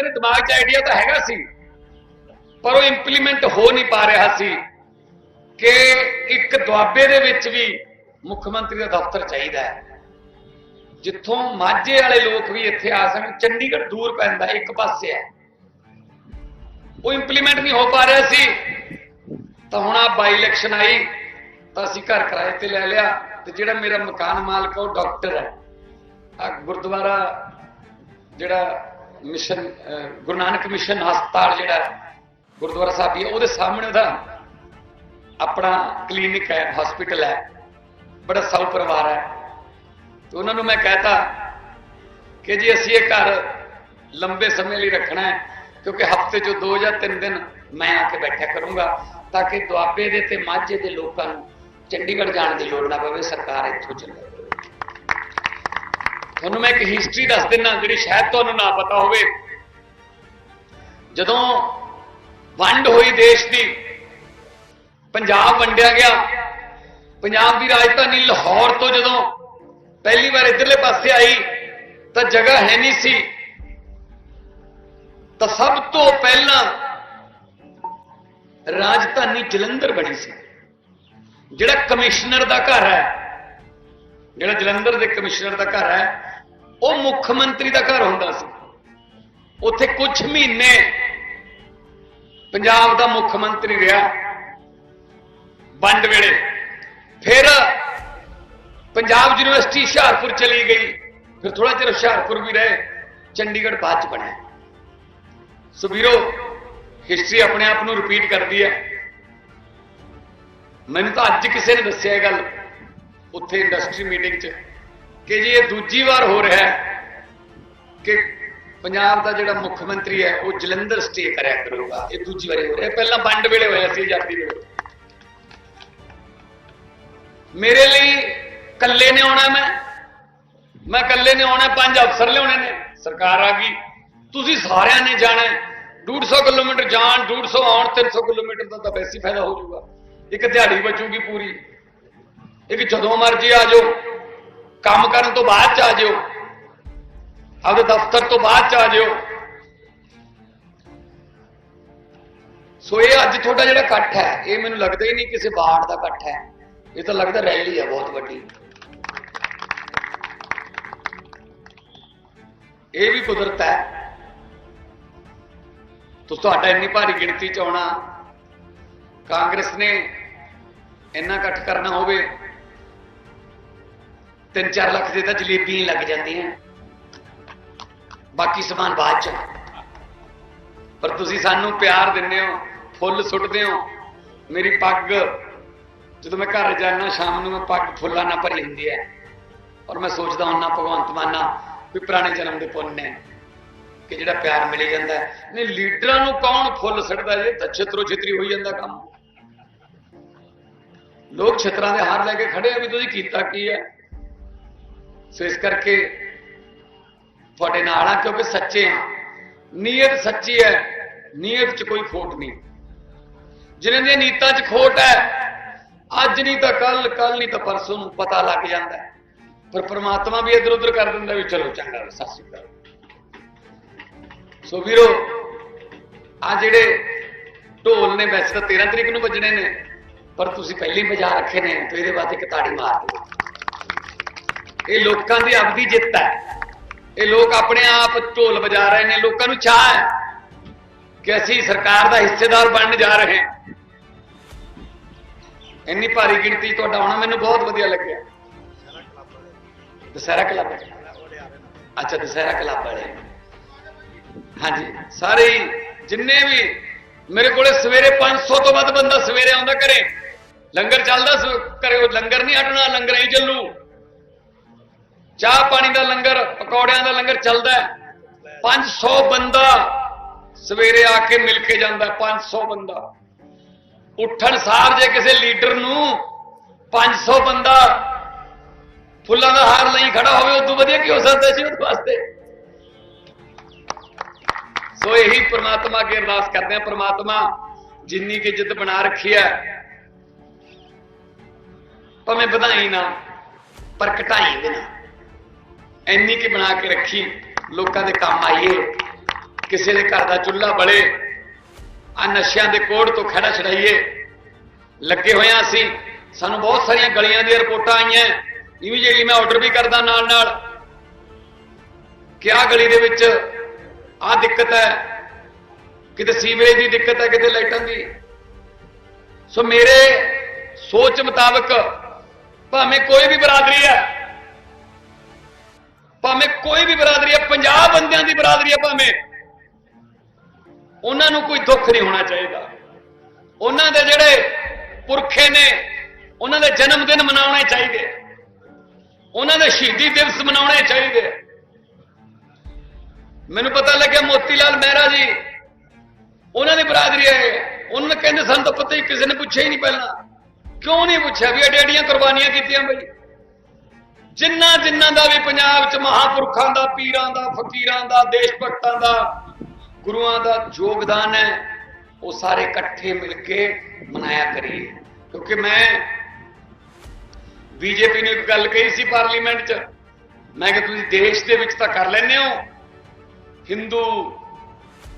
ਮੇਰੇ ਦਿਮਾਗ 'ਚ ਆਈਡੀਆ ਤਾਂ ਹੈਗਾ ਸੀ, ਪਰ ਉਹ ਇੰਪਲੀਮੈਂਟ ਹੋ ਨਹੀਂ ਪਾ ਰਿਹਾ ਸੀ ਕਿ ਇੱਕ ਦੁਆਬੇ ਦੇ ਵਿੱਚ ਵੀ ਮੁੱਖ ਮੰਤਰੀ ਦਾ ਦਫ਼ਤਰ ਚਾਹੀਦਾ ਹੈ। ਜਿੱਥੋਂ ਮਾਝੇ ਵਾਲੇ ਲੋਕ ਵੀ ਇੱਥੇ ਆ ਸਕਣ, ਚੰਡੀਗੜ੍ਹ ਦੂਰ ਪੈਂਦਾ, ਇੱਕ ਪਾਸੇ ਹੈ। ਉਹ ਇੰਪਲੀਮੈਂਟ ਨਹੀਂ ਹੋ ਪਾ ਰਿਹਾ ਸੀ। ਤਾਂ ਹੁਣ ਆ ਬਾਈ ਇਲੈਕਸ਼ਨ ਆਈ, ਤਾਂ ਅਸੀਂ ਘਰ ਕਿਰਾਏ ਤੇ ਲੈ ਲਿਆ ਤੇ ਜਿਹੜਾ ਮੇਰਾ ਮਕਾਨ ਮਾਲਕ ਉਹ ਡਾਕਟਰ ਹੈ। ਆ ਗੁਰਦੁਆਰਾ ਜਿਹੜਾ ਮਿਸ਼ਨ ਗੁਰੂ ਨਾਨਕ ਮਿਸ਼ਨ ਹਸਪਤਾਲ ਜਿਹੜਾ ਗੁਰਦੁਆਰਾ ਸਾਹਿਬ ਹੀ, ਉਹਦੇ ਸਾਹਮਣੇ ਉਹਦਾ ਆਪਣਾ ਕਲੀਨਿਕ ਹੈ ਹਸਪੀਟਲ ਹੈ, ਬੜਾ ਸੌ ਪਰਿਵਾਰ ਹੈ। ਤੇ ਉਹਨਾਂ ਨੂੰ ਮੈਂ ਕਹਤਾ ਕਿ ਜੀ ਅਸੀਂ ਇਹ ਘਰ ਲੰਬੇ ਸਮੇਂ ਲਈ ਰੱਖਣਾ ਹੈ, ਕਿਉਂਕਿ ਹਫ਼ਤੇ 'ਚ ਦੋ ਜਾਂ ਤਿੰਨ ਦਿਨ ਮੈਂ ਆ ਕੇ ਬੈਠਿਆ ਕਰੂੰਗਾ, ਤਾਂ ਕਿ ਦੁਆਬੇ ਦੇ ਤੇ ਮਾਝੇ ਦੇ ਲੋਕਾਂ ਨੂੰ ਚੰਡੀਗੜ੍ਹ ਜਾਣ ਦੀ ਲੋੜ ਨਾ ਪਵੇ, ਸਰਕਾਰ ਇੱਥੋਂ ਚੱਲੇ। ਤੁਹਾਨੂੰ ਮੈਂ ਇੱਕ ਹਿਸਟਰੀ ਦੱਸ ਦਿੰਨਾ ਜਿਹੜੀ ਸ਼ਾਇਦ ਤੁਹਾਨੂੰ ਨਾ ਪਤਾ ਹੋਵੇ। ਜਦੋਂ ਵੰਡ ਹੋਈ ਦੇਸ਼ ਦੀ, ਪੰਜਾਬ ਵੰਡਿਆ ਗਿਆ। ਪੰਜਾਬ ਦੀ ਰਾਜਧਾਨੀ ਲਾਹੌਰ ਤੋਂ ਜਦੋਂ ਪਹਿਲੀ ਵਾਰ ਇਧਰਲੇ ਪਾਸੇ ਆਈ, ਤਾਂ ਜਗ੍ਹਾ ਹੈ ਨਹੀਂ ਸੀ। ਤਾਂ ਸਭ ਤੋਂ ਪਹਿਲਾਂ ਰਾਜਧਾਨੀ ਜਲੰਧਰ ਬਣੀ ਸੀ। ਜਿਹੜਾ ਕਮਿਸ਼ਨਰ ਦਾ ਘਰ ਹੈ, ਜਿਹੜਾ ਜਲੰਧਰ ਦੇ ਕਮਿਸ਼ਨਰ ਦਾ ਘਰ ਹੈ ਉਹ ਮੁੱਖ ਮੰਤਰੀ ਦਾ ਘਰ ਹੁੰਦਾ ਸੀ। ਉੱਥੇ ਕੁਝ ਮਹੀਨੇ ਪੰਜਾਬ ਦਾ ਮੁੱਖ ਮੰਤਰੀ ਰਿਹਾ। ਵੰਡ ਵੇਲੇ। ਫਿਰ ਪੰਜਾਬ ਯੂਨੀਵਰਸਿਟੀ ਹੁਸ਼ਿਆਰਪੁਰ ਚਲੀ ਗਈ। ਫਿਰ ਥੋੜਾ ਚਿਰ ਹੁਸ਼ਿਆਰਪੁਰ ਵੀ ਰਹੇ, ਚੰਡੀਗੜ੍ਹ ਬਾਅਦ ਚ ਬਣਿਆ। ਸੋ ਵੀਰੋ ਹਿਸਟਰੀ ਆਪਣੇ ਆਪ ਨੂੰ ਰਿਪੀਟ ਕਰਦੀ ਹੈ। ਮੈਨੂੰ ਤਾਂ ਅੱਜ ਕਿਸੇ ਨੇ ਦੱਸਿਆ ਇਹ ਗੱਲ, ਉੱਥੇ ਇੰਡਸਟਰੀ ਮੀਟਿੰਗ 'ਚ। ਕਿ ਜੀ ਇਹ ਦੂਜੀ ਵਾਰ ਹੋ ਰਿਹਾ ਹੈ ਕਿ ਪੰਜਾਬ ਦਾ ਜਿਹੜਾ ਮੁੱਖ ਮੰਤਰੀ ਹੈ, ਉਹ ਜਲੰਧਰ ਸਟੇ ਕਰਿਆ ਕਰੂਗਾ। ਇਹ ਦੂਜੀ ਵਾਰੀ ਹੋ ਰਿਹਾ ਪਹਿਲਾਂ ਵੰਡ ਵੇਲੇ ਹੋਇਆ ਸੀ ਆਜ਼ਾਦੀ ਵੇਲੇ। ਮੇਰੇ ਲਈ ਇਕੱਲੇ ਨੇ ਆਉਣਾ ਮੈਂ। ਮੈਂ ਇਕੱਲੇ ਨੇ ਆਉਣਾ ਪੰਜ ਅਫਸਰ ਲਿਆਉਣੇ ਨੇ। ਸਰਕਾਰ ਆ ਗਈ। ਤੁਸੀਂ ਸਾਰਿਆਂ ਨੇ ਜਾਣਾ ਹੈ। 150 ਕਿਲੋਮੀਟਰ ਜਾਣ 150 ਆਉਣ 300 ਕਿਲੋਮੀਟਰ ਦਾ ਤਾਂ ਵੈਸੇ ਹੀ ਫਾਇਦਾ ਹੋ ਜਾਊਗਾ। ਇੱਕ ਦਿਹਾੜੀ ਬਚੂਗੀ ਪੂਰੀ। ਇੱਕ ਜਦੋਂ ਮਰਜ਼ੀ ਆ ਜਾਓ। ਕੰਮ ਕਰਨ ਤੋਂ ਬਾਅਦ ਚ ਆ ਜਾਓ। ਆਪਦੇ ਦਫ਼ਤਰ ਤੋਂ ਬਾਅਦ ਚ ਆ ਜਾਓ। ਸੋ ਇਹ ਅੱਜ ਤੁਹਾਡਾ ਜਿਹੜਾ ਇਕੱਠ ਹੈ, ਇਹ ਮੈਨੂੰ ਲੱਗਦਾ ਹੀ ਨਹੀਂ ਕਿਸੇ ਬਾੜ ਦਾ ਇਕੱਠ ਹੈ। ਇਹ ਤਾਂ ਲੱਗਦਾ ਰੈਲੀ ਹੈ, ਬਹੁਤ ਵੱਡੀ। ਇਹ ਵੀ ਕੁਦਰਤ ਹੈ। ਤੋ ਤੁਹਾਡਾ ਇੰਨੀ ਭਾਰੀ ਗਿਣਤੀ ਚ ਆਉਣਾ, ਕਾਂਗਰਸ ਨੇ ਇੰਨਾ ਇਕੱਠ ਕਰਨਾ ਹੋਵੇ 3-4 ਲੱਖ ਦੇ ਤਾਂ ਜਲੇਬੀਆਂ ਹੀ ਲੱਗ ਜਾਂਦੀਆਂ। ਬਾਕੀ ਸਮਾਨ ਬਾਅਦ ਚ। ਪਰ ਤੁਸੀਂ ਸਾਨੂੰ ਪਿਆਰ ਦਿੰਦੇ ਹੋ, ਫੁੱਲ ਸੁੱਟਦੇ ਹੋ। ਮੇਰੀ ਪੱਗ, ਜਦੋਂ ਮੈਂ ਘਰ ਜਾਣਾ ਸ਼ਾਮ ਨੂੰ ਮੈਂ ਪੱਗ ਫੁੱਲਾਂ ਨਾਲ ਭਰੀ ਹੁੰਦੀ ਹੈ। ਔਰ ਮੈਂ ਸੋਚਦਾ ਹੁੰਨਾ ਭਗਵੰਤ ਮਾਨਾ ਵੀ ਪੁਰਾਣੇ ਜਨਮ ਦੇ ਪੁੰਨ ਨੇ, ਕਿ ਜਿਹੜਾ ਪਿਆਰ ਮਿਲ ਜਾਂਦਾ ਨਹੀਂ, ਲੀਡਰਾਂ ਨੂੰ ਕੌਣ ਫੁੱਲ ਸੜਦਾ ਜੇ? ਤਾਂ ਛਿਤਰੋ ਛਿਤਰੀ ਹੋਈ ਜਾਂਦਾ ਕੰਮ। ਲੋਕ ਛਿਤਰਾਂ ਦੇ ਹਾਰ ਲੈ ਕੇ ਖੜੇ ਆ, ਵੀ ਤੁਸੀਂ ਕੀਤਾ ਕੀ ਹੈ? ਸੋ ਇਸ ਕਰਕੇ ਤੁਹਾਡੇ ਨਾਲ ਆ, ਕਿਉਂਕਿ ਸੱਚੇ ਆ। ਨੀਅਤ ਸੱਚੀ ਹੈ, ਨੀਅਤ 'ਚ ਕੋਈ ਖੋਟ ਨਹੀਂ। ਜਿਨ੍ਹਾਂ ਦੀਆਂ ਨੀਤਾਂ 'ਚ ਖੋਟ ਹੈ, ਅੱਜ ਨਹੀਂ ਤਾਂ ਕੱਲ ਕੱਲ ਨਹੀਂ ਤਾਂ ਪਰਸੋਂ ਨੂੰ ਪਤਾ ਲੱਗ ਜਾਂਦਾ ਹੈ। ਪਰ ਪ੍ਰਮਾਤਮਾ ਵੀ ਇਧਰ ਉਧਰ ਕਰ ਦਿੰਦਾ ਵੀ ਚਲੋ ਚੰਗਾ, ਸਤਿ ਸ਼੍ਰੀ ਅਕਾਲ। ਸੋ ਵੀਰੋ, ਆ ਜਿਹੜੇ ਢੋਲ ਨੇ, ਵੈਸੇ ਤਾਂ 13 ਤਰੀਕ ਨੂੰ ਵੱਜਣੇ ਨੇ, ਪਰ ਤੁਸੀਂ ਪਹਿਲਾਂ ਹੀ ਵਜਾ ਰੱਖੇ ਨੇ, ਤੇ ਇਹਦੇ ਬਾਅਦ ਇੱਕ ਤਾੜੀ ਮਾਰ ਦਿਓ। ਇਹ ਲੋਕਾਂ ਦੀ ਆਪਦੀ ਜਿੱਤ ਹੈ। ਇਹ ਲੋਕ ਆਪਣੇ ਆਪ ਢੋਲ ਵਜਾ ਰਹੇ ਨੇ, ਲੋਕਾਂ ਨੂੰ ਚਾਹ ਹੈ ਕਿ ਅਸੀਂ ਸਰਕਾਰ ਦਾ ਹਿੱਸੇਦਾਰ ਬਣਨ ਜਾ ਰਹੇ ਹਾਂ। ਇੰਨੀ ਭਾਰੀ ਗਿਣਤੀ ਤੁਹਾਡਾ ਆਉਣਾ ਮੈਨੂੰ ਬਹੁਤ ਵਧੀਆ ਲੱਗਿਆ। ਦੁਸਹਿਰਾ ਕਲੱਬ ਅੱਛਾ, ਦੁਸਹਿਰਾ ਕਲੱਬ ਵਾਲੇ। ਹਾਂਜੀ, ਸਾਰੇ ਜਿੰਨੇ ਵੀ ਮੇਰੇ ਕੋਲੇ ਸਵੇਰੇ 500 ਤੋਂ ਵੱਧ ਬੰਦਾ ਸਵੇਰੇ ਆਉਂਦਾ ਘਰੇ। ਲੰਗਰ ਚੱਲਦਾ ਘਰੇ ਲੰਗਰ ਨਹੀਂ ਹਟਣਾ, ਲੰਗਰ ਹੀ ਚੱਲੂ। ਚਾਹ ਪਾਣੀ ਦਾ ਲੰਗਰ ਪਕੌੜਿਆਂ ਦਾ ਲੰਗਰ ਚੱਲਦਾ ਹੈ। 500 ਬੰਦਾ ਸਵੇਰੇ ਆ ਕੇ ਮਿਲ ਕੇ ਜਾਂਦਾ ਹੈ, 500 ਬੰਦਾ। ਉੱਠਣ ਸਾਰ ਜੇ ਕਿਸੇ ਲੀਡਰ ਨੂੰ 500 ਬੰਦਾ ਫੁੱਲਾਂ ਦਾ ਹਾਰ ਲਈ ਖੜਾ ਹੋਵੇ ਉਦੋਂ ਵਧੀਆ ਕੀ ਹੋ ਸਕਦਾ ਸੀ ਉਹਦੇ ਵਾਸਤੇ? ਸੋ ਇਹੀ ਪ੍ਰਮਾਤਮਾ ਅੱਗੇ ਅਰਦਾਸ ਕਰਦੇ ਆ ਪ੍ਰਮਾਤਮਾ ਜਿੰਨੀ ਕਿ ਇੱਜ਼ਤ ਬਣਾ ਰੱਖੀ ਹੈ ਭਾਵੇਂ ਵਧਾਈ ਨਾ ਪਰ ਘਟਾਈ ਵੀ ਨਾ ਇੰਨੀ ਕਿ ਬਣਾ ਕੇ ਰੱਖੀ, ਲੋਕਾਂ ਦੇ ਕੰਮ ਆਈਏ, ਕਿਸੇ ਦੇ ਘਰ ਦਾ ਚੁੱਲ੍ਹਾ ਬਲੇ ਆ ਨਸ਼ਿਆਂ ਦੇ ਕੋੜ ਤੋਂ ਖੜਾ ਛਡਾਈਏ। ਲੱਗੇ ਹੋਏ ਅਸੀਂ, ਸਾਨੂੰ ਬਹੁਤ ਸਾਰੀਆਂ ਗਲੀਆਂ ਦੀਆਂ ਰਿਪੋਰਟਾਂ ਆਈਆਂ ਇਮੀਡੀਏਟਲੀ ਮੈਂ ਆਰਡਰ ਵੀ ਕਰਦਾ ਨਾਲ ਨਾਲ ਕਿ ਆਹ ਗਲੀ ਦੇ ਵਿੱਚ ਆਹ ਦਿੱਕਤ ਹੈ, ਕਿਤੇ ਸੀਵਰੇਜ ਦੀ ਦਿੱਕਤ ਹੈ, ਕਿਤੇ ਲਾਈਟਾਂ ਦੀ। ਸੋ ਮੇਰੇ ਸੋਚ ਮੁਤਾਬਕ ਭਾਵੇਂ ਕੋਈ ਵੀ ਬਰਾਦਰੀ ਹੈ ਭਾਵੇਂ ਕੋਈ ਵੀ ਬਰਾਦਰੀ ਹੈ 50 ਬੰਦਿਆਂ ਦੀ ਬਰਾਦਰੀ ਹੈ ਭਾਵੇਂ। ਉਹਨਾਂ ਨੂੰ ਕੋਈ ਦੁੱਖ ਨਹੀਂ ਹੋਣਾ ਚਾਹੀਦਾ। ਉਹਨਾਂ ਦੇ ਜਿਹੜੇ ਪੁਰਖੇ ਨੇ, ਉਹਨਾਂ ਦੇ ਜਨਮ ਦਿਨ ਮਨਾਉਣੇ ਚਾਹੀਦੇ। ਉਹਨਾਂ ਦੇ ਸ਼ਹੀਦੀ ਦਿਵਸ ਮਨਾਉਣੇ ਚਾਹੀਦੇ। ਮੈਨੂੰ ਪਤਾ ਲੱਗਿਆ ਮੋਤੀ ਲਾਲ ਮਹਿਰਾ ਜੀ, ਉਹਨਾਂ ਦੀ ਬਰਾਦਰੀ ਹੈ ਉਹਨਾਂ ਨੇ ਕਹਿੰਦੇ ਸਾਨੂੰ ਤਾਂ ਪਤਾ ਹੀ, ਕਿਸੇ ਨੇ ਪੁੱਛਿਆ ਹੀ ਨਹੀਂ ਪਹਿਲਾਂ। ਕਿਉਂ ਨਹੀਂ ਪੁੱਛਿਆ ਵੀ ਐਡੇ ਐਡੀਆਂ ਕੁਰਬਾਨੀਆਂ ਕੀਤੀਆਂ ਬਈ? ਜਿੰਨਾ ਜਿੰਨਾ ਦਾ ਵੀ ਪੰਜਾਬ 'ਚ ਮਹਾਪੁਰਖਾਂ ਦਾ, ਪੀਰਾਂ ਦਾ, ਫਕੀਰਾਂ ਦਾ, ਦੇਸ਼ ਭਗਤਾਂ ਦਾ ਗੁਰੂਆਂ ਦਾ ਯੋਗਦਾਨ ਹੈ, ਉਹ ਸਾਰੇ ਇਕੱਠੇ ਮਿਲ ਕੇ ਮਨਾਇਆ ਕਰੀਏ। ਕਿਉਂਕਿ ਮੈਂ ਬੀਜੇਪੀ ਨੇ ਇੱਕ ਗੱਲ ਕਹੀ ਸੀ ਪਾਰਲੀਮੈਂਟ 'ਚ, ਮੈਂ ਕਿ ਤੁਸੀਂ ਦੇਸ਼ ਦੇ ਵਿੱਚ ਤਾਂ ਕਰ ਲੈਂਦੇ ਹੋ। ਹਿੰਦੂ,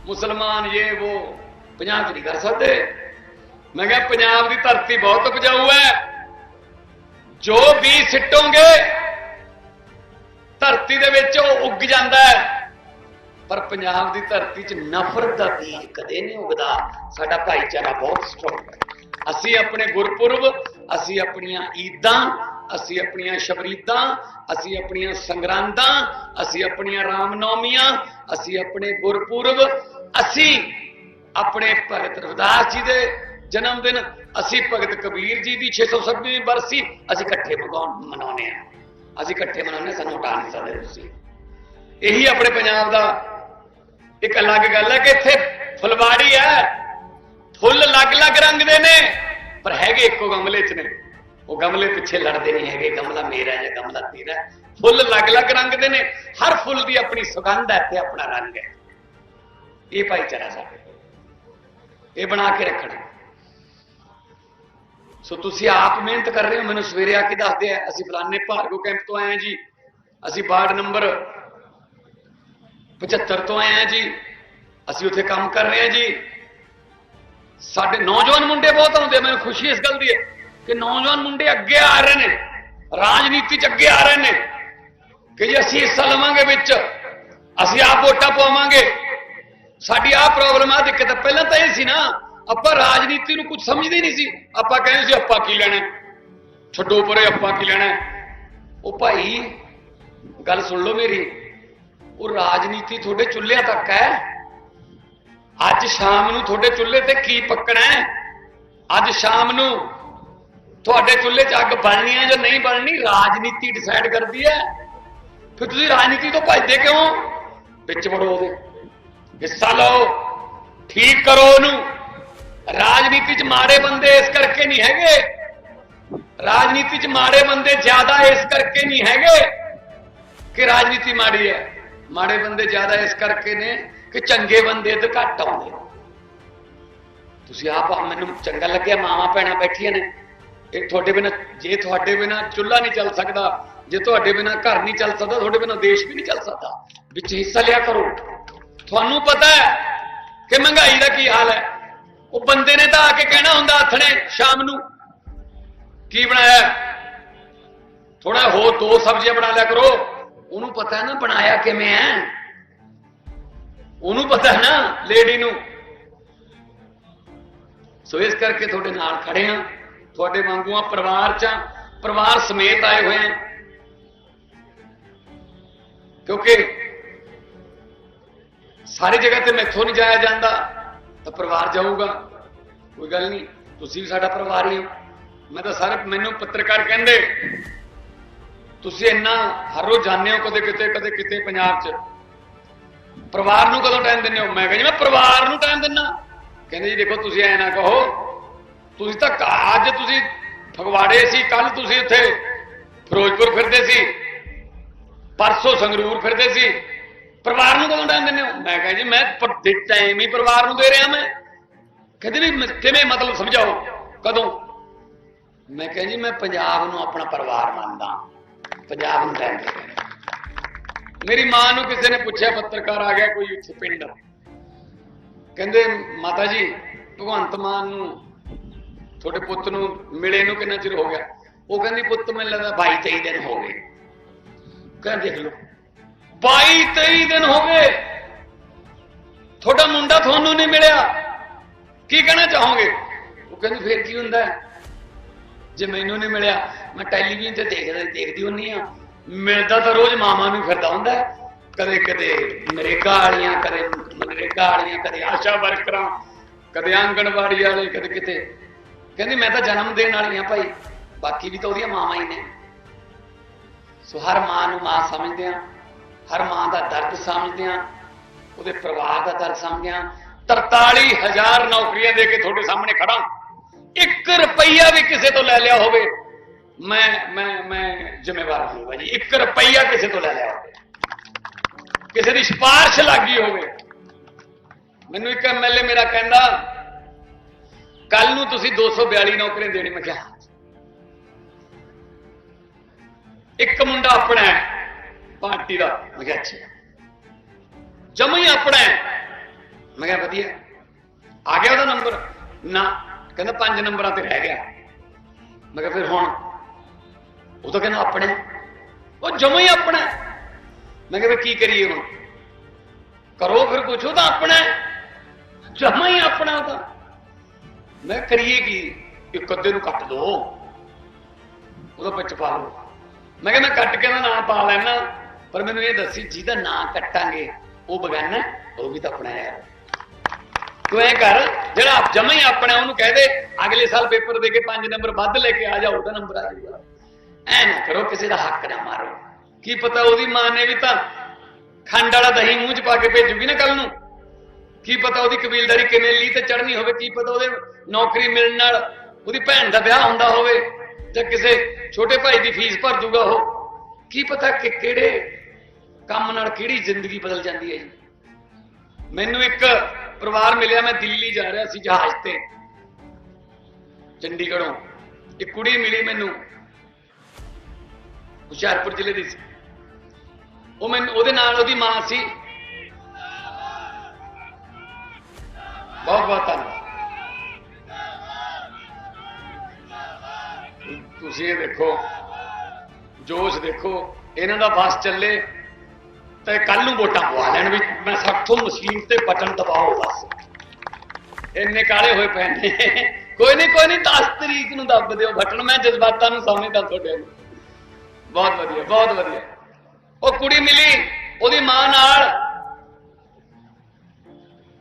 ਮੁਸਲਮਾਨ ਇਹ ਉਹ ਪੰਜਾਬ 'ਚ ਨਹੀਂ ਕਰ ਸਕਦੇ। ਮੈਂ ਕਿਹਾ ਪੰਜਾਬ ਦੀ ਧਰਤੀ ਬਹੁਤ ਉਪਜਾਊ ਹੈ। ਜੋ ਵੀ ਸਿੱਟੋਗੇ ਧਰਤੀ ਦੇ ਵਿੱਚ ਉਹ ਉੱਗ ਜਾਂਦਾ ਹੈ। ਪਰ ਪੰਜਾਬ ਦੀ ਧਰਤੀ 'ਚ ਨਫ਼ਰਤ ਦਾ ਬੀਜ ਕਦੇ ਨਹੀਂ ਉੱਗਦਾ। ਸਾਡਾ ਭਾਈਚਾਰਾ ਬਹੁਤ ਸਟਰੋਂਗ ਹੈ। ਅਸੀਂ ਆਪਣੇ ਗੁਰਪੁਰਬ, ਅਸੀਂ ਆਪਣੀਆਂ ਈਦਾਂ, ਅਸੀਂ ਆਪਣੀਆਂ ਸ਼ਬਰੀਦਾਂ, ਅਸੀਂ ਆਪਣੀਆਂ ਸੰਗਰਾਂਦਾਂ, ਅਸੀਂ ਆਪਣੀਆਂ ਰਾਮਨੌਮੀਆਂ, ਅਸੀਂ ਆਪਣੇ ਗੁਰਪੁਰਬ, ਅਸੀਂ ਆਪਣੇ ਭਗਤ ਰਵਿਦਾਸ ਜੀ ਦੇ ਜਨਮ ਦਿਨ, ਅਸੀਂ ਭਗਤ ਕਬੀਰ ਜੀ ਦੀ 626ਵੀਂ ਬਰਸੀ ਅਸੀਂ ਇਕੱਠੇ ਮਨਾਉਣ- ਮਨਾਉਂਦੇ ਆ ਅਸੀਂ ਇਕੱਠੇ ਮਨਾਉਂਦੇ ਸਾਨੂੰ ਹਟਾ ਨਹੀਂ ਸਕਦੇ ਤੁਸੀਂ। ਇਹੀ ਆਪਣੇ ਪੰਜਾਬ ਦਾ ਇੱਕ ਅਲੱਗ ਗੱਲ ਹੈ ਕਿ ਇੱਥੇ ਫੁਲਵਾੜੀ ਹੈ। ਫੁੱਲ ਅਲੱਗ-ਅਲੱਗ ਰੰਗ ਦੇ ਨੇ, ਪਰ ਹੈਗੇ ਇੱਕੋ ਗਮਲੇ 'ਚ ਨੇ। ਉਹ ਗਮਲੇ ਪਿੱਛੇ ਲੜਦੇ ਨਹੀਂ ਹੈਗੇ, ਗਮਲਾ ਮੇਰਾ ਹੈ ਜਾਂ ਗਮਲਾ ਤੇਰਾ। ਫੁੱਲ ਅਲੱਗ-ਅਲੱਗ ਰੰਗ ਦੇ ਨੇ, ਹਰ ਫੁੱਲ ਦੀ ਆਪਣੀ ਸੁਗੰਧ ਹੈ ਤੇ ਆਪਣਾ ਰੰਗ ਹੈ। ਇਹ ਭਾਈਚਾਰਾ ਸਾਡੇ ਇਹ ਬਣਾ ਕੇ ਰੱਖਣਾ। ਸੋ ਤੁਸੀਂ ਆਪ ਮਿਹਨਤ ਕਰ ਰਹੇ ਹੋ ਮੈਨੂੰ ਸਵੇਰੇ ਆ ਕੇ ਦੱਸਦੇ ਆ ਅਸੀਂ ਫਲਾਣੇ ਭਾਰਗੋ ਕੈਂਪ ਤੋਂ ਆਏ ਹਾਂ ਜੀ ਅਸੀਂ ਵਾਰਡ ਨੰਬਰ 75 ਤੋਂ ਆਏ ਹਾਂ ਜੀ ਅਸੀਂ ਉੱਥੇ ਕੰਮ ਕਰ ਰਹੇ ਹਾਂ ਜੀ। ਸਾਡੇ ਨੌਜਵਾਨ ਮੁੰਡੇ ਬਹੁਤ ਆਉਂਦੇ ਆ, ਮੈਨੂੰ ਖੁਸ਼ੀ ਇਸ ਗੱਲ ਦੀ ਹੈ ਕਿ ਨੌਜਵਾਨ ਮੁੰਡੇ ਅੱਗੇ ਆ ਰਹੇ ਨੇ ਰਾਜਨੀਤੀ 'ਚ ਅੱਗੇ ਆ ਰਹੇ ਨੇ ਕਿ ਜੀ ਅਸੀਂ ਹਿੱਸਾ ਲਵਾਂਗੇ ਵਿੱਚ ਅਸੀਂ ਆਪ ਵੋਟਾਂ ਪਾਵਾਂਗੇ ਸਾਡੀ ਆਹ ਪ੍ਰੋਬਲਮ ਆ ਦਿੱਕਤ ਪਹਿਲਾਂ ਤਾਂ ਇਹ ਸੀ ਨਾ ਆਪਾਂ ਰਾਜਨੀਤੀ ਨੂੰ ਕੁਝ ਸਮਝਦੇ ਨਹੀਂ ਸੀ। ਆਪਾਂ ਕਹਿੰਦੇ ਸੀ, ਆਪਾਂ ਕੀ ਲੈਣਾ ਛੱਡੋ ਪਰੇ, ਆਪਾਂ ਕੀ ਲੈਣਾ ਉਹ ਭਾਈ, ਗੱਲ ਸੁਣ ਲਓ ਮੇਰੀ। ਉਹ ਰਾਜਨੀਤੀ ਤੁਹਾਡੇ ਚੁੱਲ੍ਹਿਆਂ ਤੱਕ ਹੈ। ਅੱਜ ਸ਼ਾਮ ਨੂੰ ਤੁਹਾਡੇ ਚੁੱਲ੍ਹੇ ਤੇ ਕੀ ਪੱਕਣਾ ਹੈ? ਅੱਜ ਸ਼ਾਮ ਨੂੰ ਤੁਹਾਡੇ ਚੁੱਲ੍ਹੇ 'ਚ ਅੱਗ ਬਣਨੀ ਹੈ ਜਾਂ ਨਹੀਂ ਬਣਨੀ ਰਾਜਨੀਤੀ ਡਿਸਾਈਡ ਕਰਦੀ ਹੈ। ਫਿਰ ਤੁਸੀਂ ਰਾਜਨੀਤੀ ਤੋਂ ਭੱਜਦੇ ਕਿਉਂ? ਵਿੱਚ ਵੜੋ ਉਹਦੇ। ਹਿੱਸਾ ਲਓ। ਠੀਕ ਕਰੋ ਉਹਨੂੰ। ਰਾਜਨੀਤੀ 'ਚ ਮਾੜੇ ਬੰਦੇ ਇਸ ਕਰਕੇ ਨਹੀਂ ਹੈਗੇ। ਰਾਜਨੀਤੀ 'ਚ ਮਾੜੇ ਬੰਦੇ ਜ਼ਿਆਦਾ ਇਸ ਕਰਕੇ ਨਹੀਂ ਹੈਗੇ ਕਿ ਰਾਜਨੀਤੀ ਮਾੜੀ ਹੈ। ਮਾੜੇ ਬੰਦੇ ਜ਼ਿਆਦਾ ਇਸ ਕਰਕੇ ਨੇ ਕਿ ਚੰਗੇ ਬੰਦੇ ਤੇ ਘੱਟ ਆਉਂਦੇ ਤੁਸੀਂ ਆਪ ਮੈਨੂੰ ਚੰਗਾ ਲੱਗਿਆ, ਮਾਵਾਂ ਭੈਣਾਂ ਬੈਠੀਆਂ ਨੇ। ਇਹ ਤੁਹਾਡੇ ਬਿਨਾ, ਜੇ ਤੁਹਾਡੇ ਬਿਨਾ ਚੁੱਲ੍ਹਾ ਨਹੀਂ ਚੱਲ ਸਕਦਾ, ਜੇ ਤੁਹਾਡੇ ਬਿਨਾ ਘਰ ਨਹੀਂ ਚੱਲ ਸਕਦਾ, ਤੁਹਾਡੇ ਬਿਨਾ ਦੇਸ਼ ਵੀ ਨਹੀਂ ਚੱਲ ਸਕਦਾ। ਵਿੱਚ ਹਿੱਸਾ ਲਿਆ ਕਰੋ। ਤੁਹਾਨੂੰ ਪਤਾ ਹੈ ਕਿ ਮਹਿੰਗਾਈ ਦਾ ਕੀ ਹਾਲ ਹੈ। ਉਹ ਬੰਦੇ ਨੇ ਤਾਂ ਆ ਕੇ ਕਹਿਣਾ ਹੁੰਦਾ ਆਥਣੇ ਸ਼ਾਮ ਨੂੰ। ਕੀ ਬਣਾਇਆ? ਥੋੜਾ ਹੋਰ ਦੋ ਸਬਜ਼ੀਆਂ ਬਣਾ ਲਿਆ ਕਰੋ। ਉਹਨੂੰ ਪਤਾ ਹੈ ਨਾ ਬਣਾਇਆ ਕਿਵੇਂ ਹੈ ਉਹਨੂੰ ਪਤਾ ਹੈ ਨਾ ਲੇਡੀ ਨੂੰ। ਸੋ ਇਸ ਕਰਕੇ ਤੁਹਾਡੇ ਨਾਲ ਖੜੇ ਆ ਤੁਹਾਡੇ ਵਾਂਗੂ ਆ ਪਰਿਵਾਰ ਚ ਪਰਿਵਾਰ ਸਮੇਤ ਆਏ ਹੋਏ ਆ। ਕਿਉਂਕਿ ਸਾਰੀ ਜਗ੍ਹਾ ਤੇ ਮੈਥੋਂ ਨਹੀਂ ਜਾਇਆ ਜਾਂਦਾ। ਤਾਂ ਪਰਿਵਾਰ ਜਾਊਗਾ। ਕੋਈ ਗੱਲ ਨਹੀਂ, ਤੁਸੀਂ ਵੀ ਸਾਡਾ ਪਰਿਵਾਰ ਹੀ ਹੋ। ਮੈਂ ਤਾਂ ਸਾਰੇ ਮੈਨੂੰ ਪੱਤਰਕਾਰ ਕਹਿੰਦੇ, ਤੁਸੀਂ ਇੰਨਾ ਹਰ ਰੋਜ਼ ਜਾਂਦੇ ਹੋ ਕਦੇ ਕਿਤੇ ਕਦੇ ਕਿਤੇ ਪੰਜਾਬ 'ਚ। ਪਰਿਵਾਰ ਨੂੰ ਕਦੋਂ ਟਾਈਮ ਦਿੰਦੇ ਹੋ? ਮੈਂ ਕਹਿੰਦਾ ਮੈਂ ਪਰਿਵਾਰ ਨੂੰ ਟਾਈਮ ਦਿੰਨਾ ਕਹਿੰਦੇ ਜੀ, ਦੇਖੋ ਤੁਸੀਂ ਐ ਨਾ ਕਹੋ, ਤੁਸੀਂ ਤਾਂ ਅੱਜ ਤੁਸੀਂ ਫਗਵਾੜੇ ਸੀ ਕੱਲ ਤੁਸੀਂ ਉੱਥੇ ਫਿਰੋਜ਼ਪੁਰ ਫਿਰਦੇ ਸੀ। ਪਰਸੋਂ ਸੰਗਰੂਰ ਫਿਰਦੇ ਸੀ। ਪਰਿਵਾਰ ਨੂੰ ਕਦੋਂ ਟਾਈਮ ਦਿੰਦੇ ਹੋ ਮੈਂ ਕਹਿੰਦਾ ਜੀ, ਮੈਂ ਟਾਈਮ ਹੀ ਪਰਿਵਾਰ ਨੂੰ ਦੇ ਰਿਹਾ ਮੈਂ। ਕਹਿੰਦੇ ਵੀ ਕਿਵੇਂ ਮਤਲਬ ਸਮਝਾਓ? ਕਦੋਂ? ਮੈਂ ਕਹਿੰਦਾ ਜੀ, ਮੈਂ ਪੰਜਾਬ ਨੂੰ ਆਪਣਾ ਪਰਿਵਾਰ ਮੰਨਦਾ। ਪੰਜਾਬ ਨੂੰ ਟਾਈਮ ਦੇ। ਮੇਰੀ ਮਾਂ ਨੂੰ ਕਿਸੇ ਨੇ ਪੁੱਛਿਆ, ਪੱਤਰਕਾਰ ਆ ਗਿਆ ਕੋਈ ਉੱਥੇ ਪਿੰਡ। ਕਹਿੰਦੇ, ਮਾਤਾ ਜੀ, ਭਗਵੰਤ ਮਾਨ ਨੂੰ, ਤੁਹਾਡੇ ਪੁੱਤ ਨੂੰ ਮਿਲੇ ਨੂੰ ਕਿੰਨਾ ਚਿਰ ਹੋ ਗਿਆ? ਉਹ ਕਹਿੰਦੀ, ਪੁੱਤ ਮੈਨੂੰ ਲੱਗਦਾ 22 23 ਦਿਨ ਹੋ ਗਏ। ਕਹਿੰਦੇ ਦੇਖ ਲਓ। 22 23 ਦਿਨ ਹੋ ਗਏ। ਤੁਹਾਡਾ ਮੁੰਡਾ ਤੁਹਾਨੂੰ ਨਹੀਂ ਮਿਲਿਆ। ਕੀ ਕਹਿਣਾ ਚਾਹੋਗੇ? ਉਹ ਕਹਿੰਦੀ, ਫੇਰ ਕੀ ਹੁੰਦਾ ਜੇ ਮੈਨੂੰ ਨਹੀਂ ਮਿਲਿਆ, ਮੈਂ ਟੈਲੀਵਿਜ਼ਨ ਤੇ ਦੇਖਦਾ ਦੇਖਦੀ ਹੁੰਨੀ ਆ ਮਿਲਦਾ ਤਾਂ ਰੋਜ਼ ਮਾਮਾ ਨੂੰ ਫਿਰਦਾ ਹੁੰਦਾ ਕਦੇ ਕਦੇ ਨਰੇਗਾ ਵਾਲੀਆਂ, ਕਦੇ ਮਨਰੇਗਾ ਵਾਲੀਆਂ, ਕਦੇ ਆਸ਼ਾ ਵਰਕਰਾਂ, ਕਦੇ ਆਂਗਣਵਾੜੀ ਵਾਲੇ, ਕਦੇ ਕਿਤੇ। ਕਹਿੰਦੀ, ਮੈਂ ਤਾਂ ਜਨਮ ਦੇਣ ਵਾਲੀ ਆ ਭਾਈ। ਬਾਕੀ ਵੀ ਤਾਂ ਉਹਦੀਆਂ ਮਾਵਾਂ ਹੀ ਨੇ। ਸੋ ਹਰ ਮਾਂ ਨੂੰ ਮਾਂ ਸਮਝਦੇ ਆ ਹਰ ਮਾਂ ਦਾ ਦਰਦ ਸਮਝਦੇ ਆ ਉਹਦੇ ਪਰਿਵਾਰ ਦਾ ਦਰਦ ਸਮਝਦੇ ਆ 43000 ਨੌਕਰੀਆਂ ਦੇ ਕੇ ਤੁਹਾਡੇ ਸਾਹਮਣੇ ਖੜਾ 1 ਰੁਪਈਆ ਵੀ ਕਿਸੇ ਤੋਂ ਲੈ ਲਿਆ ਹੋਵੇ, ਮੈਂ ਮੈਂ ਮੈਂ ਜ਼ਿੰਮੇਵਾਰ ਹੋਊਗਾ ਜੀ। 1 ਰੁਪਈਆ ਕਿਸੇ ਤੋਂ ਲੈ ਲਿਆ ਹੋਵੇ। ਕਿਸੇ ਦੀ ਸਿਫਾਰਿਸ਼ ਲੱਗੀ ਹੋਵੇ। ਮੈਨੂੰ ਇੱਕ ਐਮਐਲਏ ਮੇਰਾ ਕਹਿੰਦਾ ਕੱਲ ਨੂੰ ਤੁਸੀਂ 242 ਨੌਕਰੀਆਂ ਦੇਣੀ ਮੈਂ ਕਿਹਾ। ਇੱਕ ਮੁੰਡਾ ਆਪਣਾ ਹੈ ਪਾਰਟੀ ਦਾ। ਮੈਂ ਕਿਹਾ, ਅੱਛਾ। ਜਮਾ ਹੀ। ਆਪਣਾ ਮੈਂ ਕਿਹਾ, ਵਧੀਆ। ਆ ਗਿਆ ਉਹਦਾ ਨੰਬਰ ਨਾ, ਕਹਿੰਦਾ ਪੰਜ ਨੰਬਰਾਂ ਤੇ ਰਹਿ ਗਿਆ। ਮੈਂ ਕਿਹਾ, ਫਿਰ ਹੁਣ? ਉਹ ਤਾਂ ਕਹਿੰਦਾ ਆਪਣੇ। ਉਹ ਜਮਾ ਹੀ। ਆਪਣਾ ਮੈਂ ਕਿਹਾ, ਫਿਰ ਕੀ ਕਰੀਏ ਹੁਣ? ਕਰੋ ਫਿਰ ਕੁਛ, ਉਹ ਤਾਂ ਆਪਣਾ ਜਮਾ ਹੀ ਆਪਣਾ ਉਹ ਤਾਂ। ਮੈਂ ਕਿਹਾ, ਕਰੀਏ ਕੀ? ਇੱਕ ਅੱਧੇ ਨੂੰ ਕੱਟ ਦੋ। ਉਹਦਾ ਵਿੱਚ ਪਾ ਲਓ। ਮੈਂ ਕਿਹਾ, ਮੈਂ ਕੱਟ ਕੇ ਦਾ ਨਾਂ ਪਾ ਲੈਣਾ ਪਰ ਮੈਨੂੰ ਇਹ ਦੱਸੀ, ਜਿਹਦਾ ਨਾਂ ਕੱਟਾਂਗੇ, ਉਹ ਬਗਾਨਾ ਉਹ ਵੀ ਤਾਂ ਆਪਣਾ ਹੈ। ਤੂੰ ਐ ਕਰ, ਜਿਹੜਾ ਜਮਾ ਹੀ ਆਪਣਾ ਉਹਨੂੰ ਕਹਿ ਦੇ, ਅਗਲੇ ਸਾਲ ਪੇਪਰ ਦੇ ਕੇ 5 ਨੰਬਰ ਵੱਧ ਲੈ ਕੇ ਆ ਜਾ, ਉਹਦਾ ਨੰਬਰ ਆ ਜਾਊਗਾ। ਐ ਨਾ ਕਰੋ, ਕਿਸੇ ਦਾ ਹੱਕ ਨਾ ਮਾਰੋ। ਕੀ ਪਤਾ ਉਹਦੀ ਮਾਂ ਨੇ ਵੀ ਤਾਂ ਖੰਡ ਵਾਲਾ ਦਹੀਂ ਮੂੰਹ 'ਚ ਪਾ ਕੇ ਭੇਜੂਗੀ ਨਾ ਕੱਲ ਨੂੰ। ਕੀ ਪਤਾ ਉਹਦੀ ਕਬੀਲਦਾਰੀ ਕਿਵੇਂ ਲਈ ਤੇ ਚੜ੍ਹਨੀ ਹੋਵੇ, ਕੀ ਪਤਾ ਉਹਦੇ ਨੌਕਰੀ ਮਿਲਣ ਨਾਲ ਉਹਦੀ ਭੈਣ ਦਾ ਵਿਆਹ ਹੁੰਦਾ ਹੋਵੇ, ਜਾਂ ਕਿਸੇ ਛੋਟੇ ਭਾਈ ਦੀ ਫੀਸ ਭਰ ਦੂਗਾ ਉਹ। ਕੀ ਪਤਾ ਕਿ ਕਿਹੜੇ ਕੰਮ ਨਾਲ ਕਿਹੜੀ ਜ਼ਿੰਦਗੀ ਬਦਲ ਜਾਂਦੀ ਹੈ ਜੀ? ਮੈਨੂੰ ਇੱਕ ਪਰਿਵਾਰ ਮਿਲਿਆ, ਮੈਂ ਦਿੱਲੀ ਜਾ ਰਿਹਾ ਸੀ ਜਹਾਜ਼ ਤੇ। ਚੰਡੀਗੜ੍ਹੋਂ। ਇੱਕ ਕੁੜੀ ਮਿਲੀ ਮੈਨੂੰ, ਹੁਸ਼ਿਆਰਪੁਰ ਜ਼ਿਲ੍ਹੇ ਦੀ ਸੀ। ਉਹ ਮੈਨੂੰ, ਉਹਦੇ ਨਾਲ ਉਹਦੀ ਮਾਂ ਸੀ। ਬਹੁਤ ਬਹੁਤ ਧੰਨਵਾਦ। ਤੁਸੀਂ ਇਹ ਦੇਖੋ, ਜੋਸ਼ ਦੇਖੋ, ਇਹਨਾਂ ਦਾ ਬਸ ਚੱਲੇ। ਤੇ ਕੱਲ ਨੂੰ ਵੋਟਾਂ ਪਵਾ ਲੈਣ ਵੀ ਮੈਂ ਸਭ ਮਸ਼ੀਨ ਤੇ ਬਟਨ ਦਬਾਓ ਬਸ। ਇੰਨੇ ਕਾਲੇ ਹੋਏ ਪਏ ਨੇ। ਕੋਈ ਨਹੀਂ ਕੋਈ ਨਹੀਂ 10 ਤਰੀਕ ਨੂੰ ਦੱਬ ਦਿਓ ਬਟਨ। ਮੈਂ ਜਜ਼ਬਾਤਾਂ ਨੂੰ ਸਮਝਦਾ ਤੁਹਾਡੇ ਨੂੰ ਬਹੁਤ ਵਧੀਆ ਬਹੁਤ ਵਧੀਆ। ਉਹ ਕੁੜੀ ਮਿਲੀ, ਉਹਦੀ ਮਾਂ ਨਾਲ,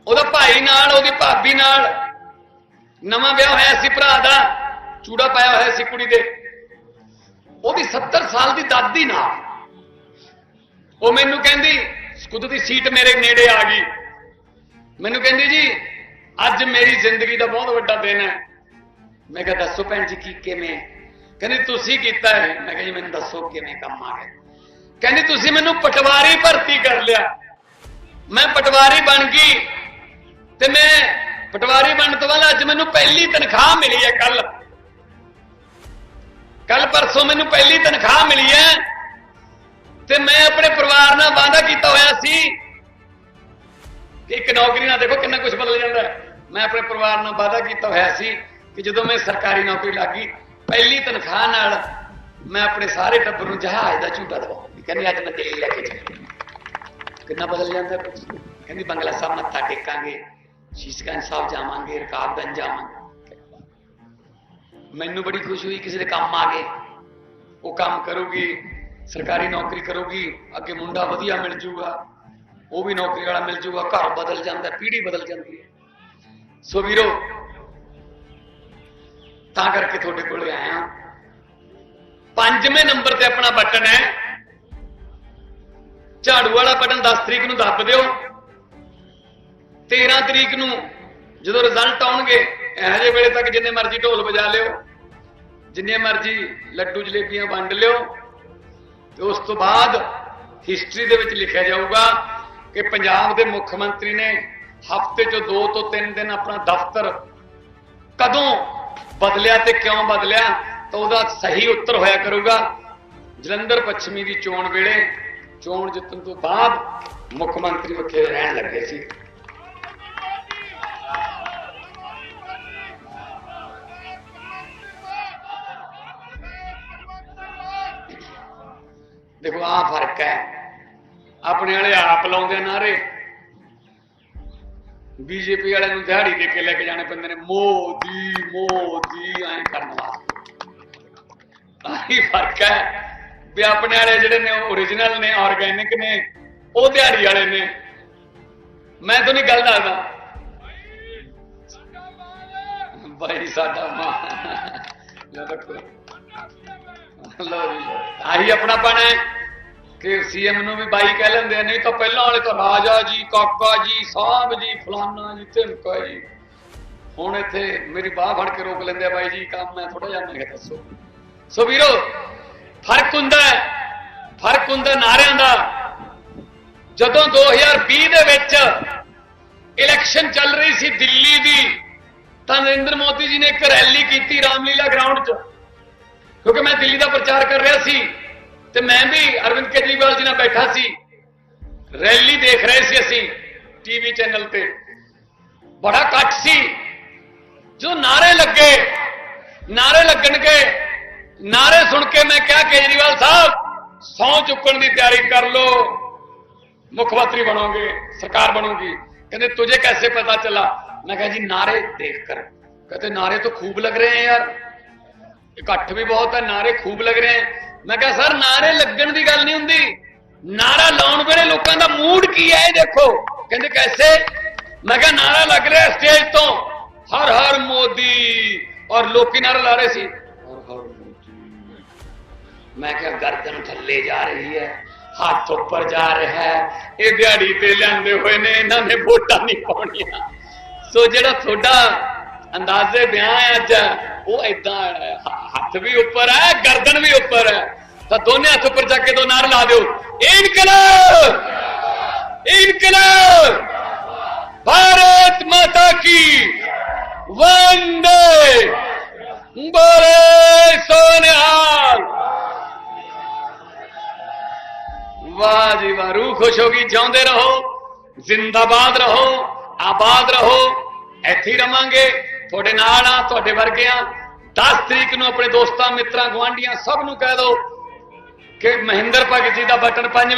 ਉਹਦਾ ਭਾਈ ਨਾਲ, ਉਹਦੀ ਭਾਬੀ ਨਾਲ। ਨਵਾਂ ਵਿਆਹ ਹੋਇਆ ਸੀ ਭਰਾ ਦਾ, ਚੂੜਾ ਪਾਇਆ ਹੋਇਆ ਸੀ ਕੁੜੀ ਦੇ। ਉਹਦੀ 70 ਸਾਲ ਦੀ ਦਾਦੀ ਨਾਲ। ਉਹ ਮੈਨੂੰ ਕਹਿੰਦੀ, ਖੁਦ ਦੀ ਸੀਟ ਮੇਰੇ ਨੇੜੇ ਆ ਗਈ। ਮੈਨੂੰ ਕਹਿੰਦੀ, ਜੀ, ਅੱਜ ਮੇਰੀ ਜ਼ਿੰਦਗੀ ਦਾ ਬਹੁਤ ਵੱਡਾ ਦਿਨ ਹੈ। ਮੈਂ ਕਿਹਾ, ਦੱਸੋ ਭੈਣ ਜੀ, ਕੀ ਕਿਵੇਂ? ਕਹਿੰਦੀ, ਤੁਸੀਂ ਕੀਤਾ ਹੈ। ਮੈਂ ਕਿਹਾ, ਜੀ, ਮੈਨੂੰ ਦੱਸੋ ਕਿਵੇਂ ਕੰਮ ਆ ਗਿਆ? ਕਹਿੰਦੀ, ਤੁਸੀਂ ਮੈਨੂੰ ਪਟਵਾਰੀ ਭਰਤੀ ਕਰ ਲਿਆ। ਮੈਂ ਪਟਵਾਰੀ ਬਣ ਗਈ ਤੇ ਮੈਂ ਪਟਵਾਰੀ ਬਣਨ ਤੋਂ ਬਾਅਦ ਅੱਜ ਮੈਨੂੰ ਪਹਿਲੀ ਤਨਖਾਹ ਮਿਲੀ ਹੈ ਕੱਲ ਕੱਲ ਪਰਸੋਂ ਮੈਨੂੰ ਪਹਿਲੀ ਤਨਖਾਹ ਮਿਲੀ ਹੈ। ਤੇ ਮੈਂ ਆਪਣੇ ਪਰਿਵਾਰ ਨਾਲ ਵਾਅਦਾ ਕੀਤਾ ਹੋਇਆ ਸੀ ਕਿ ਇੱਕ ਨੌਕਰੀ ਨਾਲ ਦੇਖੋ ਕਿੰਨਾ ਕੁਝ ਬਦਲ ਜਾਂਦਾ ਮੈਂ ਆਪਣੇ ਪਰਿਵਾਰ ਨਾਲ ਵਾਅਦਾ ਕੀਤਾ ਹੋਇਆ ਸੀ ਕਿ ਜਦੋਂ ਮੈਂ ਸਰਕਾਰੀ ਨੌਕਰੀ ਲੱਗੀ ਪਹਿਲੀ ਤਨਖਾਹ ਨਾਲ ਮੈਂ ਆਪਣੇ ਸਾਰੇ ਟੱਬਰ ਨੂੰ ਜਹਾਜ਼ ਦਾ ਝੂਟਾ ਦਵਾਉਂਗੀ ਕਹਿੰਦੀ, ਅੱਜ ਮੈਂ ਦਿੱਲੀ ਲੈ ਕੇ ਚੱਲੀ ਕਿੰਨਾ ਬਦਲ ਜਾਂਦਾ ਕਹਿੰਦੀ, ਬੰਗਲਾ ਸਾਹਿਬ ਮੱਥਾ ਟੇਕਾਂਗੇ, ਸ਼ੀਸ਼ਗੰਜ ਸਾਹਿਬ ਜਾਵਾਂਗੇ, ਰਕਾਬਗੰਜ ਜਾਵਾਂਗੇ। ਮੈਨੂੰ ਬੜੀ ਖੁਸ਼ੀ ਹੋਈ, ਕਿਸੇ ਦੇ ਕੰਮ ਆ ਗਏ। ਉਹ ਕੰਮ ਕਰੂਗੀ ਸਰਕਾਰੀ ਨੌਕਰੀ ਕਰੂਗੀ, ਅੱਗੇ ਮੁੰਡਾ ਵਧੀਆ ਮਿਲ ਜੂਗਾ, ਉਹ ਵੀ ਨੌਕਰੀ ਵਾਲਾ ਮਿਲ ਜੂਗਾ, ਘਰ ਬਦਲ ਜਾਂਦਾ, ਪੀੜ੍ਹੀ ਬਦਲ ਜਾਂਦੀ ਹੈ। ਸੋ ਵੀਰੋ, ਤਾਂ ਕਰਕੇ ਤੁਹਾਡੇ ਕੋਲ ਆਇਆ ਪੰਜਵੇਂ ਨੰਬਰ ਤੇ ਆਪਣਾ ਬਟਨ ਹੈ। ਝਾੜੂ ਵਾਲਾ ਬਟਨ 10 ਤਰੀਕ ਨੂੰ ਦੱਬ ਦਿਓ। 13 ਤਰੀਕ ਨੂੰ ਜਦੋਂ ਰਿਜ਼ਲਟ ਆਉਣਗੇ, ਇਹੋ ਜਿਹੇ ਵੇਲੇ ਤੱਕ ਜਿੰਨੇ ਮਰਜ਼ੀ ਢੋਲ ਵਜਾ ਲਿਓ, ਜਿੰਨੇ ਮਰਜ਼ੀ ਲੱਡੂ ਜਲੇਬੀਆਂ ਵੰਡ ਲਿਓ ਤੇ ਉਸ ਤੋਂ ਬਾਅਦ ਹਿਸਟਰੀ ਦੇ ਵਿੱਚ ਲਿਖਿਆ ਜਾਊਗਾ ਕਿ ਪੰਜਾਬ ਦੇ ਮੁੱਖ ਮੰਤਰੀ ਨੇ ਹਫ਼ਤੇ 'ਚ 2 ਤੋਂ 3 ਦਿਨ ਆਪਣਾ ਦਫ਼ਤਰ ਕਦੋਂ ਬਦਲਿਆ ਤੇ ਕਿਉਂ ਬਦਲਿਆ, ਤਾਂ ਉਹਦਾ ਸਹੀ ਉੱਤਰ ਹੋਇਆ ਕਰੂਗਾ। ਜਲੰਧਰ ਪੱਛਮੀ ਦੀ ਚੋਣ ਵੇਲੇ ਚੋਣ ਜਿੱਤਣ ਤੋਂ ਬਾਅਦ ਮੁੱਖ ਮੰਤਰੀ ਉੱਥੇ ਰਹਿਣ ਲੱਗੇ ਸੀ। ਆਹ ਫ਼ਰਕ ਹੈ। ਆਪਣੇ ਵਾਲੇ ਆਪ ਲਾਉਂਦੇ ਨਾਰੇ ਬੀਜੇਪੀ ਵਾਲਿਆਂ ਨੂੰ ਦਿਹਾੜੀ ਦੇ ਕੇ ਲੈ ਕੇ ਜਾਣੇ ਪੈਂਦੇ ਨੇ ਮੋਦੀ ਮੋਦੀ ਐਂ ਕਰਨ ਵਾਸਤੇ। ਆਹੀ ਫ਼ਰਕ ਹੈ ਵੀ ਆਪਣੇ ਵਾਲੇ ਜਿਹੜੇ ਨੇ ਓਰੀਜਨਲ ਨੇ ਆਰਗੈਨਿਕ ਨੇ ਉਹ ਦਿਹਾੜੀ ਵਾਲੇ ਨੇ। ਮੈਂ ਤੁਹਾਨੂੰ ਗੱਲ ਦੱਸਦਾ। ਬਾਈ ਸਾਡਾ ਮਾਂ ਲੈ ਰੱਖੋ ਲਓ ਜੀ। ਆਹੀ ਆਪਣਾ ਪਣ ਹੈ ਕਿ ਸੀਐਮ ਨੂੰ ਵੀ ਬਾਈ ਕਹਿ ਲੈਂਦੇ ਆ, ਨਹੀਂ ਤਾਂ ਪਹਿਲਾਂ ਵਾਲੇ ਤਾਂ ਰਾਜਾ ਜੀ, ਕਾਕਾ ਜੀ ਸਾਹਿਬ ਜੀ, ਫਲਾਨਾ ਜੀ ਧਮਕਾ ਜੀ। ਹੁਣ ਇੱਥੇ ਮੇਰੀ ਬਾਹ ਫੜ ਕੇ ਰੋਕ ਲੈਂਦੇ ਆ ਬਾਈ ਜੀ, ਕੰਮ ਮੈਂ ਥੋੜਾ ਜਿਹਾ ਮੈਂ ਦੱਸੋ। ਸੋ ਵੀਰੋ, ਫ਼ਰਕ ਹੁੰਦਾ ਫ਼ਰਕ ਹੁੰਦਾ ਨਾਰਿਆਂ ਦਾ। ਜਦੋਂ 2020 ਦੇ ਵਿੱਚ ਇਲੈਕਸ਼ਨ ਚੱਲ ਰਹੀ ਸੀ ਦਿੱਲੀ ਦੀ, ਤਾਂ ਨਰਿੰਦਰ ਮੋਦੀ ਜੀ ਨੇ ਇੱਕ ਰੈਲੀ ਕੀਤੀ ਰਾਮਲੀਲਾ ਗਰਾਊਂਡ 'ਚ। ਕਿਉਂਕਿ ਮੈਂ ਦਿੱਲੀ ਦਾ ਪ੍ਰਚਾਰ ਕਰ ਰਿਹਾ ਸੀ ਤੇ ਮੈਂ ਵੀ ਅਰਵਿੰਦ ਕੇਜਰੀਵਾਲ ਜੀ ਨਾਲ ਬੈਠਾ ਸੀ ਰੈਲੀ ਦੇਖ ਰਹੇ ਸੀ ਅਸੀਂ ਟੀਵੀ ਚੈਨਲ ਤੇ ਬੜਾ ਇਕੱਠ ਸੀ ਜੋ ਨਾਰੇ ਲੱਗੇ ਨਾਰੇ ਲੱਗਣਗੇ ਨਾਰੇ ਸੁਣ ਕੇ ਮੈਂ ਕਿਹਾ ਕੇਜਰੀਵਾਲ ਸਾਹਿਬ ਸੌ ਚੁੱਕਣ ਦੀ ਤਿਆਰੀ ਕਰ ਲੋ ਮੁੱਖ ਮੰਤਰੀ ਬਣੋਗੇ ਸਰਕਾਰ ਬਣੂਗੀ ਕਹਿੰਦੇ तुझे कैसे पता चला मैं कहा जी नारे देखकर कहते नारे तो खूब लग रहे हैं यार ਇਕੱਠ ਵੀ ਬਹੁਤ ਹੈ ਨਾਰੇ ਖੂਬ ਲੱਗ ਰਹੇ ਹੈ ਮੈਂ ਕਿਹਾ, ਸਰ, ਨਾਰੇ ਲੱਗਣ ਦੀ ਗੱਲ ਨਹੀਂ ਹੁੰਦੀ। ਨਾਰਾ ਲਾਉਣ ਵੇਲੇ ਲੋਕਾਂ ਦਾ ਮੂਡ ਕੀ ਹੈ ਇਹ ਦੇਖੋ। ਕਹਿੰਦੇ, ਕੈਸੇ? ਮੈਂ ਕਿਹਾ, ਨਾਰਾ ਲੱਗ ਰਿਹਾ ਸਟੇਜ ਤੋਂ। ਹਰ ਹਰ ਮੋਦੀ ਔਰ ਲੋਕੀ ਨਾਰਾ ਲਾ ਰਹੇ ਸੀ। ਹਰ ਹਰ ਮੋਦੀ। ਮੈਂ ਕਿਹਾ, ਗਰਦਨ ਥੱਲੇ ਜਾ ਰਹੀ ਹੈ, ਹੱਥ ਉੱਪਰ ਜਾ ਰਿਹਾ ਹੈ। ਇਹ ਦਿਹਾੜੀ ਤੇ ਲੈਂਦੇ ਹੋਏ ਨੇ, ਇਹਨਾਂ ਨੇ ਵੋਟਾਂ ਨਹੀਂ ਪਾਉਣੀਆਂ। ਸੋ ਜਿਹੜਾ ਤੁਹਾਡਾ ਅੰਦਾਜ਼ੇ ਬਿਆਨ ਹੈ ਅੱਜ। ਉਹ ਇਦਾਂ ਹੱਥ ਵੀ ਉੱਪਰ ਹੈ, ਗਰਦਨ ਵੀ ਉੱਪਰ ਹੈ। ਤਾਂ ਦੋਨੇ ਹੱਥ ਉੱਪਰ ਚੱਕ ਕੇ ਦੋ ਨਾਰ ਲਾ ਦਿਓ। ਇਨਕਲਾਬ! ਇਨਕਲਾਬ! ਭਾਰਤ ਮਾਤਾ ਕੀ! ਵੰਦੇ! ਬੋਲੇ ਸੋਨਿਹਾਲ! ਵਾਹ ਜੀ ਵਾਹ, ਰੂਹ ਖੁਸ਼ ਹੋ ਗਈ, ਜਿਉਂਦੇ ਰਹੋ। ਜ਼ਿੰਦਾਬਾਦ ਰਹੋ, ਆਬਾਦ ਰਹੋ। ਇੱਥੇ ਰਵਾਂਗੇ। ਤੁਹਾਡੇ ਨਾਲ ਆ, ਤੁਹਾਡੇ ਵਰਗੇ ਆ। 10 ਤਰੀਕ ਨੂੰ ਆਪਣੇ ਦੋਸਤਾਂ, ਮਿੱਤਰਾਂ ਗਵਾਂਢੀਆਂ ਸਭ ਨੂੰ ਕਹਿ ਦਿਓ ਕਿ ਮਹਿੰਦਰ ਭਗਤ ਜੀ ਦਾ ਬਟਨ ਪੰਜ